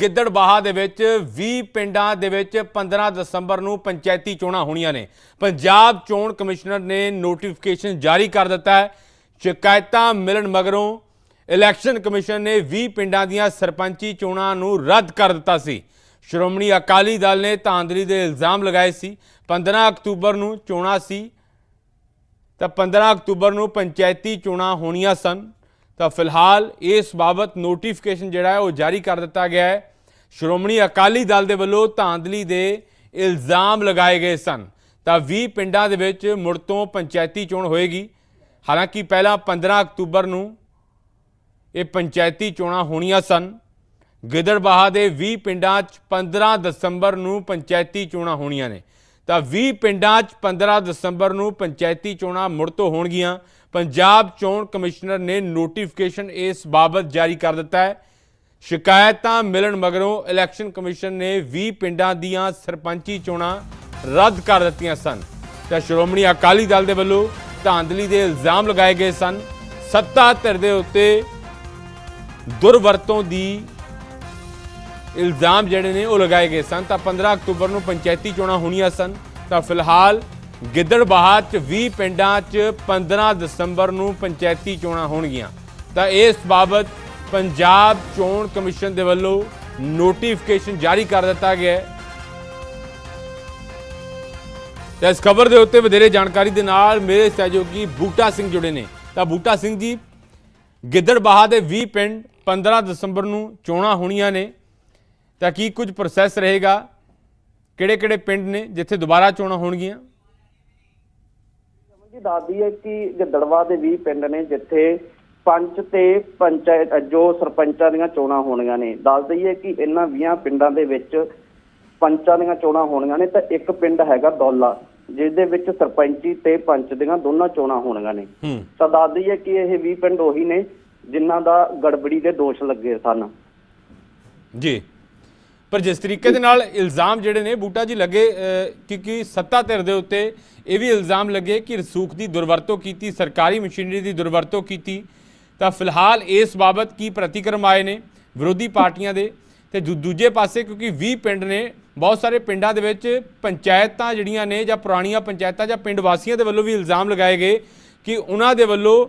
ਗਿੱਦੜਬਾਹਾ ਦੇ ਵਿੱਚ 20 ਪਿੰਡਾਂ ਦੇ ਵਿੱਚ 15 ਦਸੰਬਰ ਨੂੰ ਪੰਚਾਇਤੀ ਚੋਣਾਂ ਹੋਣੀਆਂ ਨੇ। ਪੰਜਾਬ ਚੋਣ ਕਮਿਸ਼ਨਰ ਨੇ ਨੋਟੀਫਿਕੇਸ਼ਨ ਜਾਰੀ ਕਰ ਦਿੱਤਾ ਹੈ। ਸ਼ਿਕਾਇਤਾਂ ਮਿਲਣ ਮਗਰੋਂ ਇਲੈਕਸ਼ਨ ਕਮਿਸ਼ਨ ਨੇ 20 ਪਿੰਡਾਂ ਦੀਆਂ ਸਰਪੰਚੀ ਚੋਣਾਂ ਨੂੰ ਰੱਦ ਕਰ ਦਿੱਤਾ ਸੀ। ਸ਼੍ਰੋਮਣੀ ਅਕਾਲੀ ਦਲ ਨੇ ਧਾਂਦਲੀ ਦੇ ਇਲਜ਼ਾਮ ਲਗਾਏ ਸੀ। 15 ਅਕਤੂਬਰ ਨੂੰ ਚੋਣਾਂ ਸੀ ਤਾਂ 15 ਅਕਤੂਬਰ ਨੂੰ ਪੰਚਾਇਤੀ ਚੋਣਾਂ ਹੋਣੀਆਂ ਸਨ। ਤਾਂ ਫਿਲਹਾਲ ਇਸ ਬਾਬਤ ਨੋਟੀਫਿਕੇਸ਼ਨ ਜਿਹੜਾ ਹੈ ਉਹ ਜਾਰੀ ਕਰ ਦਿੱਤਾ ਗਿਆ ਹੈ। ਸ਼੍ਰੋਮਣੀ ਅਕਾਲੀ ਦਲ ਦੇ ਵੱਲੋਂ ਧਾਂਦਲੀ ਦੇ ਇਲਜ਼ਾਮ ਲਗਾਏ ਗਏ ਸਨ। ਤਾਂ 20 ਪਿੰਡਾਂ ਦੇ ਵਿੱਚ ਮੁੜ ਤੋਂ ਪੰਚਾਇਤੀ ਚੋਣ ਹੋਏਗੀ। ਹਾਲਾਂਕਿ ਪਹਿਲਾਂ 15 ਅਕਤੂਬਰ ਨੂੰ ਇਹ ਪੰਚਾਇਤੀ ਚੋਣਾਂ ਹੋਣੀਆਂ ਸਨ। ਗਿੱਦੜਬਾਹਾ ਦੇ 20 ਪਿੰਡਾਂ 'ਚ 15 ਦਸੰਬਰ ਨੂੰ ਪੰਚਾਇਤੀ ਚੋਣਾਂ ਹੋਣੀਆਂ ਨੇ। ਤਾਂ 20 ਪਿੰਡਾਂ 'ਚ 15 ਦਸੰਬਰ ਨੂੰ ਪੰਚਾਇਤੀ ਚੋਣਾਂ ਮੁੜ ਤੋਂ ਹੋਣਗੀਆਂ। ਪੰਜਾਬ ਚੋਣ ਕਮਿਸ਼ਨਰ ਨੇ ਨੋਟੀਫਿਕੇਸ਼ਨ ਇਸ ਬਾਬਤ ਜਾਰੀ ਕਰ ਦਿੱਤਾ ਹੈ। ਸ਼ਿਕਾਇਤਾਂ ਮਿਲਣ ਮਗਰੋਂ ਇਲੈਕਸ਼ਨ ਕਮਿਸ਼ਨ ਨੇ 20 ਪਿੰਡਾਂ ਦੀਆਂ ਸਰਪੰਚੀ ਚੋਣਾਂ ਰੱਦ ਕਰ ਦਿੱਤੀਆਂ ਸਨ। ਤਾਂ ਸ਼੍ਰੋਮਣੀ ਅਕਾਲੀ ਦਲ ਦੇ ਵੱਲੋਂ ਧਾਂਦਲੀ ਦੇ ਇਲਜ਼ਾਮ ਲਗਾਏ ਗਏ ਸਨ। ਸੱਤਾ ਧਿਰ ਦੇ ਉੱਤੇ ਦੁਰਵਰਤੋਂ ਦੀ ਇਲਜ਼ਾਮ ਜਿਹੜੇ ਨੇ ਉਹ ਲਗਾਏ ਗਏ ਸਨ। ਤਾਂ 15 ਅਕਤੂਬਰ ਨੂੰ ਪੰਚਾਇਤੀ ਚੋਣਾਂ ਹੋਣੀਆਂ ਸਨ। ਤਾਂ ਫਿਲਹਾਲ ਗਿੱਦੜਬਾਹਾ 'ਚ 20 ਪਿੰਡਾਂ 'ਚ 15 ਦਸੰਬਰ ਨੂੰ ਪੰਚਾਇਤੀ ਚੋਣਾਂ ਹੋਣਗੀਆਂ। ਤਾਂ ਇਸ ਬਾਬਤ ਪੰਜਾਬ ਚੋਣ ਕਮਿਸ਼ਨ ਦੇ ਵੱਲੋਂ ਨੋਟੀਫਿਕੇਸ਼ਨ ਜਾਰੀ ਕਰ ਦਿੱਤਾ ਗਿਆ ਹੈ। ਤੇ ਇਸ ਖਬਰ ਦੇ ਉੱਤੇ ਵਧੇਰੇ ਜਾਣਕਾਰੀ ਦੇ ਨਾਲ ਮੇਰੇ ਸਹਿਯੋਗੀ ਬੂਟਾ ਸਿੰਘ ਜੁੜੇ ਨੇ। ਤਾਂ ਬੂਟਾ ਸਿੰਘ ਜੀ ਗਿੱਦੜਬਾਹਾ ਦੇ 20 ਪਿੰਡ 15 ਦਸੰਬਰ ਨੂੰ ਚੋਣਾਂ ਹੋਣੀਆਂ ਨੇ। ਤਾਂ ਕੀ ਕੁਝ ਪ੍ਰੋਸੈਸ ਰਹੇਗਾ? ਕਿਹੜੇ ਕਿਹੜੇ ਪਿੰਡ ਨੇ ਜਿੱਥੇ ਦੁਬਾਰਾ ਚੋਣਾਂ ਹੋਣਗੀਆਂ? ਦੱਸਦੀ ਹੈ ਕਿ ਗਿੱਦੜਵਾ ਦੇ 20 ਪਿੰਡ ਨੇ ਜਿੱਥੇ ਪੰਚ ਤੇ ਪੰਚਾਇਤ ਜੋ ਸਰਪੰਚਾਂ ਦੀਆਂ ਚੋਣਾਂ ਹੋਣੀਆਂ ਨੇ ਦੱਸ ਦਈਏ ਕਿ ਇਹਨਾਂ 20 ਪਿੰਡਾਂ ਦੇ ਵਿੱਚ ਪੰਚਾਂ ਦੀਆਂ ਚੋਣਾਂ ਹੋਣੀਆਂ ਨੇ ਤਾਂ ਇੱਕ ਪਿੰਡ ਹੈਗਾ ਦੌਲਾ ਜਿਸ ਦੇ ਵਿੱਚ ਸਰਪੰਚੀ ਤੇ ਪੰਚ ਦੀਆਂ ਦੋਨਾਂ ਚੋਣਾਂ ਹੋਣੀਆਂ ਨੇ। ਤਾਂ ਦੱਸ ਦਈਏ ਕਿ ਇਹ 20 ਪਿੰਡ ਉਹੀ ਨੇ ਜਿਨ੍ਹਾਂ ਦਾ ਗੜਬੜੀ ਦੇ ਦੋਸ਼ ਲੱਗੇ ਸਨ। ਜੀ। ਪਰ ਜਿਸ ਤਰੀਕੇ ਦੇ ਨਾਲ ਇਲਜ਼ਾਮ ਜਿਹੜੇ ਨੇ, ਬੂਟਾ ਜੀ ਲੱਗੇ ਕਿਉਂਕਿ ਸੱਤਾ ਧਿਰ ਦੇ ਉੱਤੇ ਇਹ ਵੀ ਇਲਜ਼ਾਮ ਲੱਗੇ ਕਿ ਰਸੂਖ ਦੀ ਦੁਰਵਰਤੋਂ ਕੀਤੀ, ਸਰਕਾਰੀ ਮਸ਼ੀਨਰੀ ਦੀ ਦੁਰਵਰਤੋਂ ਕੀਤੀ। ਤਾਂ ਫਿਲਹਾਲ ਇਸ ਬਾਬਤ ਕੀ ਪ੍ਰਤੀਕਰਮ ਆਏ ਨੇ ਵਿਰੋਧੀ ਪਾਰਟੀਆਂ ਦੇ? ਤੇ ਦੂ- ਦੂਜੇ ਪਾਸੇ ਕਿਉਂਕਿ 20 ਪਿੰਡ ਨੇ, ਬਹੁਤ ਸਾਰੇ ਪਿੰਡਾਂ ਦੇ ਵਿੱਚ ਪੰਚਾਇਤਾਂ ਜਿਹੜੀਆਂ ਨੇ ਜਾਂ ਪੁਰਾਣੀਆਂ ਪੰਚਾਇਤਾਂ ਜਾਂ ਪਿੰਡ ਵਾਸੀਆਂ ਦੇ ਵੱਲੋਂ ਵੀ ਇਲਜ਼ਾਮ ਲਗਾਏ ਗਏ ਕਿ ਉਹਨਾਂ ਦੇ ਵੱਲੋਂ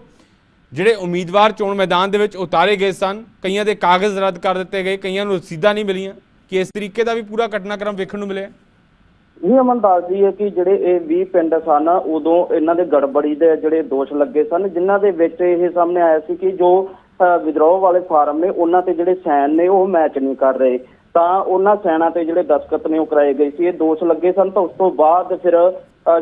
ਜਿਹੜੇ ਉਮੀਦਵਾਰ ਚੋਣ ਮੈਦਾਨ ਦੇ ਵਿੱਚ ਉਤਾਰੇ ਗਏ ਸਨ, ਕਈਆਂ ਦੇ ਕਾਗਜ਼ ਰੱਦ ਕਰ ਦਿੱਤੇ ਗਏ, ਕਈਆਂ ਨੂੰ ਰਸੀਦਾਂ ਨਹੀਂ ਮਿਲੀਆਂ। ਕਿ ਇਸ ਤਰੀਕੇ ਦਾ ਵੀ ਪੂਰਾ ਘਟਨਾਕ੍ਰਮ ਵੇਖਣ ਨੂੰ ਮਿਲਿਆ? ਇਹ ਅਮਨ ਦੱਸਦੀ ਹੈ ਕਿ ਜਿਹੜੇ ਇਹ 20 ਪਿੰਡ ਸਨ ਉਦੋਂ ਇਹਨਾਂ ਦੇ ਗੜਬੜੀ ਦੇ ਜਿਹੜੇ ਦੋਸ਼ ਲੱਗੇ ਸਨ ਜਿਨ੍ਹਾਂ ਦੇ ਵਿੱਚ ਇਹ ਸਾਹਮਣੇ ਆਇਆ ਸੀ ਕਿ ਜੋ ਵਿਦਰੋਹ ਵਾਲੇ ਫਾਰਮ ਨੇ ਉਹਨਾਂ ਤੇ ਜਿਹੜੇ ਸੈਨ ਨੇ ਉਹ ਮੈਚ ਨਹੀਂ ਕਰ ਰਹੇ। ਤਾਂ ਉਹਨਾਂ ਸਾਈਨਾਂ ਤੇ ਜਿਹੜੇ ਦਸਖਤ ਨੇ ਉਹ ਕਰਾਏ ਗਏ ਸੀ। ਇਹ ਦੋਸ਼ ਲੱਗੇ ਸਨ ਤਾਂ ਉਸ ਤੋਂ ਬਾਅਦ ਫਿਰ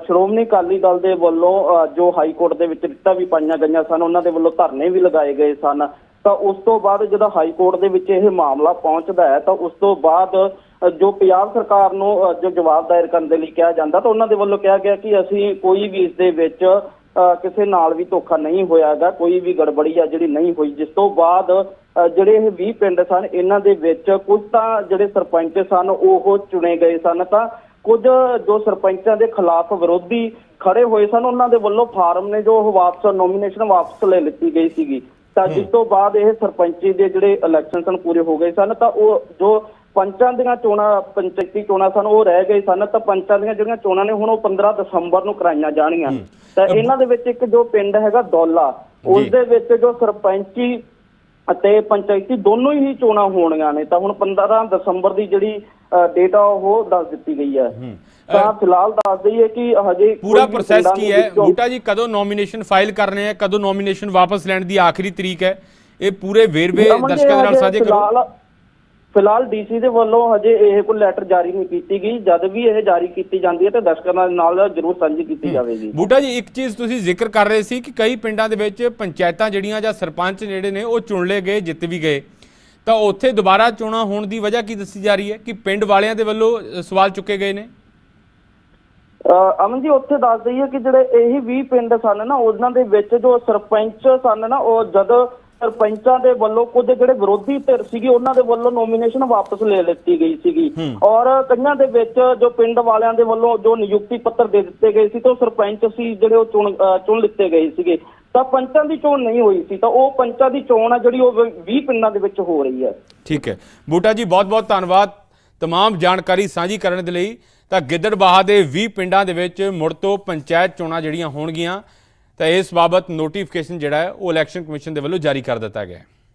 ਸ਼੍ਰੋਮਣੀ ਅਕਾਲੀ ਦਲ ਦੇ ਵੱਲੋਂ ਅ, ਜੋ ਹਾਈ ਕੋਰਟ ਦੇ ਵਿੱਚ ਰਿਟਾਂ ਵੀ ਪਾਈਆਂ ਗਈਆਂ ਸਨ ਉਹਨਾਂ ਦੇ ਵੱਲੋਂ ਧਰਨੇ ਵੀ ਲਗਾਏ ਗਏ ਸਨ। ਤਾਂ ਉਸ ਤੋਂ ਬਾਅਦ ਜਦੋਂ ਹਾਈ ਕੋਰਟ ਦੇ ਵਿੱਚ ਇਹ ਮਾਮਲਾ ਪਹੁੰਚਦਾ ਹੈ ਤਾਂ ਉਸ ਤੋਂ ਬਾਅਦ ਜੋ ਪੰਜਾਬ ਸਰਕਾਰ ਨੂੰ ਜੋ ਜਵਾਬ ਦਾਇਰ ਕਰਨ ਦੇ ਲਈ ਕਿਹਾ ਜਾਂਦਾ ਤਾਂ ਉਹਨਾਂ ਦੇ ਵੱਲੋਂ ਕਿਹਾ ਗਿਆ ਕਿ ਅਸੀਂ ਕੋਈ ਵੀ ਇਸ ਦੇ ਵਿੱਚ ਅ, ਕਿਸੇ ਨਾਲ ਵੀ ਧੋਖਾ ਨਹੀਂ ਹੋਇਆਗਾ ਕੋਈ ਵੀ ਗੜਬੜੀ ਆ ਜਿਹੜੀ ਨਹੀਂ ਹੋਈ ਜਿਸ ਤੋਂ ਬਾਅਦ ਜਿਹੜੇ ਇਹ 20 ਪਿੰਡ ਸਨ ਇਹਨਾਂ ਦੇ ਵਿੱਚ ਕੁਝ ਤਾਂ ਜਿਹੜੇ ਸਰਪੰਚ ਸਨ ਉਹ ਚੁਣੇ ਗਏ ਸਨ ਤਾਂ ਕੁਝ ਜੋ ਸਰਪੰਚਾਂ ਦੇ ਖਿਲਾਫ ਵਿਰੋਧੀ ਖੜੇ ਹੋਏ ਸਨ ਉਹਨਾਂ ਦੇ ਵੱਲੋਂ ਫਾਰਮ ਨੇ ਜੋ ਉਹ ਵਾਪਸ ਨੋਮੀਨੇਸ਼ਨ ਵਾਪਸ ਲੈ ਲਿੱਤੀ ਗਈ ਸੀਗੀ। ਤਾਂ ਜਿਸ ਤੋਂ ਬਾਅਦ ਇਹ ਸਰਪੰਚੀ ਦੇ ਜਿਹੜੇ ਇਲੈਕਸ਼ਨ ਸਨ ਪੂਰੇ ਹੋ ਗਏ ਸਨ ਤਾਂ ਉਹ ਜੋ ਪੰਚਾਂ ਦੀਆਂ ਚੋਣਾਂ ਪੰਚਾਇਤੀ ਚੋਣਾਂ ਸਨ ਉਹ ਰਹਿ ਗਏ ਸਨ ਤਾਂ ਪੰਚਾਂ ਦੀਆਂ ਜਿਹੜੀਆਂ ਚੋਣਾਂ ਨੇ ਹੁਣ ਉਹ 15 ਦਸੰਬਰ ਨੂੰ ਕਰਾਈਆਂ ਜਾਣਗੀਆਂ। ਤਾਂ ਇਹਨਾਂ ਦੇ ਵਿੱਚ ਇੱਕ ਜੋ ਪਿੰਡ ਹੈਗਾ ਦੌਲਾ ਉਸ। ਦੇ ਵਿੱਚ ਜੋ ਸਰਪੰਚੀ ਅਤੇ ਪੰਚਾਇਤੀ ਦੋਨੋਂ ਹੀ ਚੋਣਾਂ ਹੋਣੀਆਂ ਨੇ। ਤਾਂ ਹੁਣ 15 ਦਸੰਬਰ ਦੀ ਜਿਹੜੀ ਡੇਟ ਉਹ ਦੱਸ ਦਿੱਤੀ ਗਈ ਹੈ। ਤਾਂ ਫਿਲਹਾਲ ਦੱਸ ਦਈਏ ਕਿ ਹਜੇ ਪੂਰਾ ਪ੍ਰੋਸੈਸ ਕੀ ਹੈ? ਬੂਟਾ ਜੀ ਕਦੋਂ ਨੋਮੀਨੇਸ਼ਨ ਫਾਈਲ ਕਰਨੇ ਹੈ ਕਦੋਂ ਨੋਮੀਨੇਸ਼ਨ ਵਾਪਸ ਲੈਣ ਦੀ ਆਖਰੀ ਤਰੀਕ ਹੈ? ਇਹ ਪੂਰੇ ਵੇਰਵੇ ਦਰਸ਼ਕਾਂ ਦੇ ਨਾਲ ਸਾਂਝੇ ਕਰੋ। ਫਿਲਹਾਲ ਡੀਸੀ ਦੇ ਵੱਲੋਂ ਹਜੇ ਇਹ ਕੋਈ ਲੈਟਰ ਜਾਰੀ ਨਹੀਂ ਕੀਤੀ ਗਈ। ਜਦ ਵੀ ਇਹ ਜਾਰੀ ਕੀਤੀ ਜਾਂਦੀ ਹੈ ਤੇ ਦਰਸ਼ਕਾਂ ਨਾਲ- ਜ਼ਰੂਰ ਸਾਂਝੀ ਕੀਤੀ ਜਾਵੇਗੀ। ਬੂਟਾ ਜੀ ਇੱਕ ਚੀਜ਼ ਤੁਸੀਂ ਜ਼ਿਕਰ ਕਰ ਰਹੇ ਸੀ ਕਿ ਕਈ ਪਿੰਡਾਂ ਦੇ ਵਿੱਚ ਪੰਚਾਇਤਾਂ ਜਿਹੜੀਆਂ ਜਾਂ ਸਰਪੰਚ ਜਿਹੜੇ ਨੇ ਉਹ ਚੁਣ ਲਏ ਗਏ ਜਿੱਤ ਵੀ ਗਏ। ਤਾਂ ਉੱਥੇ ਦੁਬਾਰਾ ਚੋਣਾਂ ਹੋਣ ਦੀ ਵਜ੍ਹਾ ਕੀ ਦੱਸੀ ਜਾ ਰਹੀ ਹੈ ਕਿ ਪਿੰਡ ਵਾਲਿਆਂ ਦੇ ਵੱਲੋਂ ਸਵਾਲ ਚੁੱਕੇ ਗਏ ਨੇ? ਅਮਨ ਜੀ ਉੱਥੇ ਦੱਸ ਦਈਏ ਕਿ ਜਿਹੜੇ ਇਹੀ 20 ਪਿੰਡ ਸਨ ਨਾ ਉਹਨਾਂ ਦੇ ਵਿੱਚ ਜੋ ਸਰਪੰਚ ਸਨ ਨਾ ਉਹ ਜਦ ਸਰਪੰਚਾਂ ਦੇ ਵੱਲੋਂ ਕੁਝ ਜਿਹੜੇ ਵਿਰੋਧੀ ਧਿਰ ਸੀਗੀ ਉਹਨਾਂ ਦੇ ਵੱਲੋਂ ਨੋਮੀਨੇਸ਼ਨ ਵਾਪਸ ਲੈ ਲਿੱਤੀ ਗਈ ਸੀਗੀ ਔਰ ਕਈਆਂ ਦੇ ਵਿੱਚ ਜੋ ਪਿੰਡ ਵਾਲਿਆਂ ਦੇ ਵੱਲੋਂ ਜੋ ਨਿਯੁਕਤੀ ਪੱਤਰ ਦੇ ਦਿੱਤੇ ਗਏ ਸੀ ਤੇ ਉਹ ਸਰਪੰਚ ਸੀ ਜਿਹੜੇ ਉਹ ਚੁਣ ਅਹ ਚੁਣ ਲਿੱਤੇ ਗਏ ਸੀਗੇ ਤਾਂ ਪੰਚਾਂ ਦੀ ਚੋਣ ਨਹੀਂ ਹੋਈ ਸੀ ਤਾਂ ਉਹ ਪੰਚਾਂ ਦੀ ਚੋਣ ਆ ਜਿਹੜੀ ਉਹ 20 ਪਿੰਡਾਂ ਦੇ ਵਿੱਚ ਹੋ ਰਹੀ ਹੈ ਠੀਕ ਹੈ ਬੂਟਾ ਜੀ ਬਹੁਤ ਬਹੁਤ ਧੰਨਵਾਦ तमाम ਜਾਣਕਾਰੀ ਸਾਂਝੀ ਕਰਨ ਦੇ ਲਈ ਤਾਂ ਗਿੱਦੜਬਾਹਾ ਦੇ 20 ਪਿੰਡਾਂ ਦੇ ਵਿੱਚ ਮੁੜ ਤੋਂ ਪੰਚਾਇਤ ਚੋਣਾਂ ਜਿਹੜੀਆਂ ਹੋਣਗੀਆਂ ਤਾਂ ਇਸ ਬਾਬਤ ਨੋਟੀਫਿਕੇਸ਼ਨ ਜਿਹੜਾ ਹੈ, ਉਹ ਇਲੈਕਸ਼ਨ ਕਮਿਸ਼ਨ ਦੇ ਵੱਲੋਂ ਜਾਰੀ ਕਰ ਦਿੱਤਾ ਗਿਆ ਹੈ।